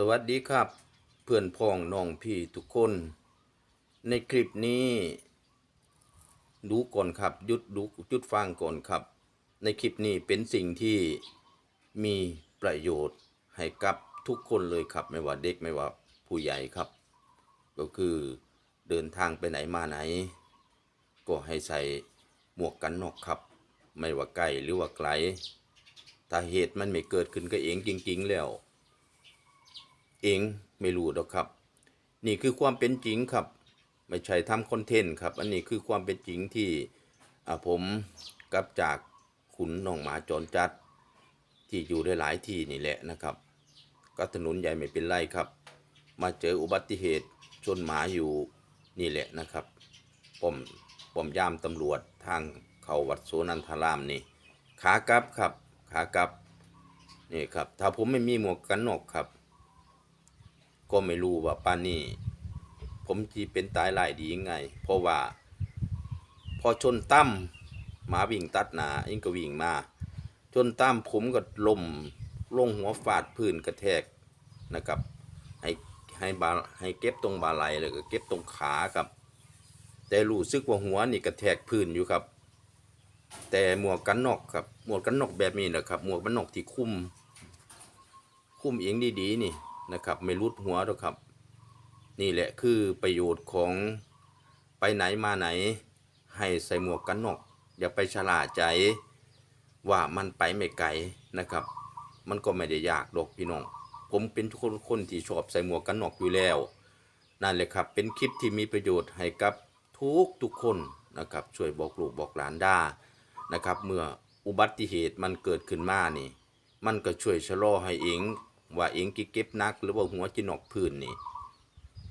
สวัสดีครับ เพื่อนพ้องน้องพี่ทุกคน ในคลิปนี้ ดูก่อนครับยุดดูหยุดฟังก่อนครับ ในคลิปนี้เป็นสิ่งที่มีประโยชน์ให้กับทุกคนเลยครับ ไม่ว่าเด็กไม่ว่าผู้ใหญ่ครับ ก็คือเดินทางไปไหนมาไหน ก็ให้ใส่หมวกกันน็อกครับ ไม่ว่าไกลหรือว่าไกลถ้าเหตุมันไม่เกิดขึ้นกับเองจริง ๆ แล้ว เองไม่รู้หรอกครับ นี่คือความเป็นจริงครับ ไม่ใช่ทำคอนเทนต์ครับ อันนี้คือความเป็นจริงที่ผมกับจากขุนน้องหมาจรจัด ที่อยู่ได้หลายที่นี่แหละนะครับ ก็ถนนใหญ่ไม่เป็นไรครับ มาเจออุบัติเหตุชนหมาอยู่นี่แหละนะครับป้อมป้อมยามตำรวจทางเขาวัดโสนันทารามนี่ขากลับครับขากลับนี่ครับถ้าผมไม่มีหมวกกันน็อกครับ ก็ไม่รู้ว่าป้านนี่ผมจีเป็นตายหลายดียังไง เพราะว่า พอชนตั้มหมาวิ่งตัดหนาอิงก็วิ่งมา จนตั้มผมก็ล่มลงหัวฟาดพื้นกระแทกนะครับ ให้ให้บาให้เก็บตรงบาไหลแล้วก็เก็บตรงขาครับ แต่รู้สึกว่าหัวนี่กระแทกพื้นอยู่ครับ แต่หมวกกันนอกครับหมวกกันนอกแบบนี้นะครับ หมวกกันนอกที่คุ้ม คุ้มเองดีๆนี่ นะครับ ไม่รุดหัวหรอกครับ นี่แหละคือประโยชน์ของไปไหนมาไหน ให้ใส่หมวกกันน็อกอย่าไปฉลาดใจว่ามันไปไม่ไกลนะครับ มันก็ไม่ได้ยากดอกพี่น้อง ผมเป็นคนคนที่ชอบใส่หมวกกันน็อกอยู่แล้ว นั่นแหละครับ เป็นคลิปที่มีประโยชน์ให้กับทุกทุกคนนะครับ ช่วยบอกลูกบอกหลานได้นะครับ เมื่ออุบัติเหตุมันเกิดขึ้นมานี่ มันก็ช่วยชะลอให้เอง ว่าเองกิเก็บนัก หรือว่าหัวจินอกพื้นนี่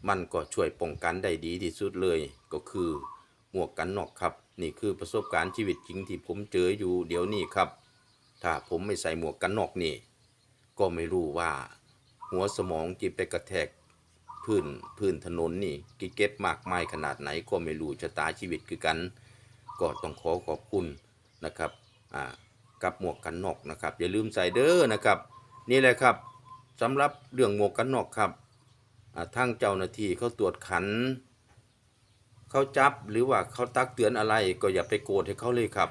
มันก็ช่วยป้องกันได้ดีที่สุดเลย ก็คือหมวกกันน็อกครับ นี่คือประสบการณ์ชีวิตจริงที่ผมเจออยู่เดี๋ยวนี้ครับ ถ้าผมไม่ใส่หมวกกันน็อกนี่ ก็ไม่รู้ว่า หัวสมองจีไปกระแทกพื้นพื้นถนนนี่กิเก็บมากมายขนาดไหนก็ไม่รู้ชะตาชีวิตคือกัน ก็ต้องขอขอบคุณนะครับ อ่า กับหมวกกันน็อกนะครับ อย่าลืมใส่เด้อนะครับ นี่แหละครับ สำหรับเรื่องหมวกกันน็อกครับอ่าทางเจ้าหน้าที่เขาตรวจขัน เขาจับหรือว่าเขาตักเตือนอะไรก็อย่าไปโกรธให้เขาเลยครับ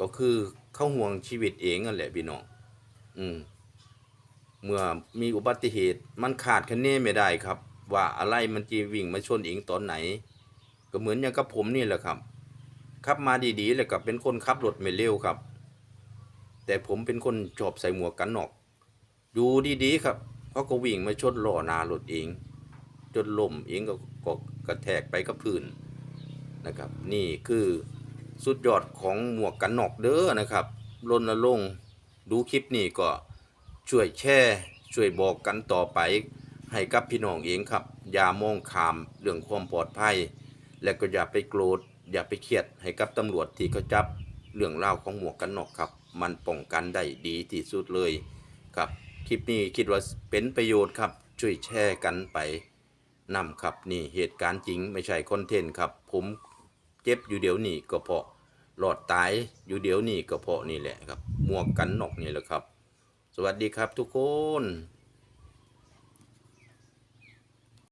ก็คือเขาห่วงชีวิตเองนั่นแหละพี่น้องอืมเมื่อมีอุบัติเหตุมันขาดคะเนไม่ได้ครับ ว่าอะไรมันจะวิ่งมาชนเองตอนไหน ก็เหมือนอย่างกับผมนี่แหละครับขับมาดีๆแล้วก็เป็นคนขับรถไม่เร็วครับ แต่ผมเป็นคนชอบใส่หมวกกันน็อก อยู่ดีๆครับเขาก็วิ่งมาชนล้อหน้ารถเอง จนล้มเองก็ก็กระแทกไปกับพื้นนะครับ นี่คือสุดยอดของหมวกกันน็อกเด้อนะครับรณรงค์ดูคลิปนี้ก็ช่วยแชร์ช่วยบอกกันต่อไป ให้กับพี่น้องเองครับ อย่ามองขามเรื่องความปลอดภัย และก็อย่าไปโกรธอย่าไปเครียดให้กับตำรวจที่เขาจับเรื่องเล่าของหมวกกันน็อกครับ มันป้องกันได้ดีที่สุดเลยครับ คลิปนี้คิดว่าเป็นประโยชน์ครับ ช่วยแชร์กันไปนำครับนี่เหตุการณ์จริงไม่ใช่คอนเทนต์ครับ ผมเจ็บอยู่เดี๋ยวนี้ก็เพราะหลอดตายอยู่เดี๋ยวนี้ก็เพราะนี่แหละครับหมวกกันนอกนี่แหละครับ สวัสดีครับทุกคน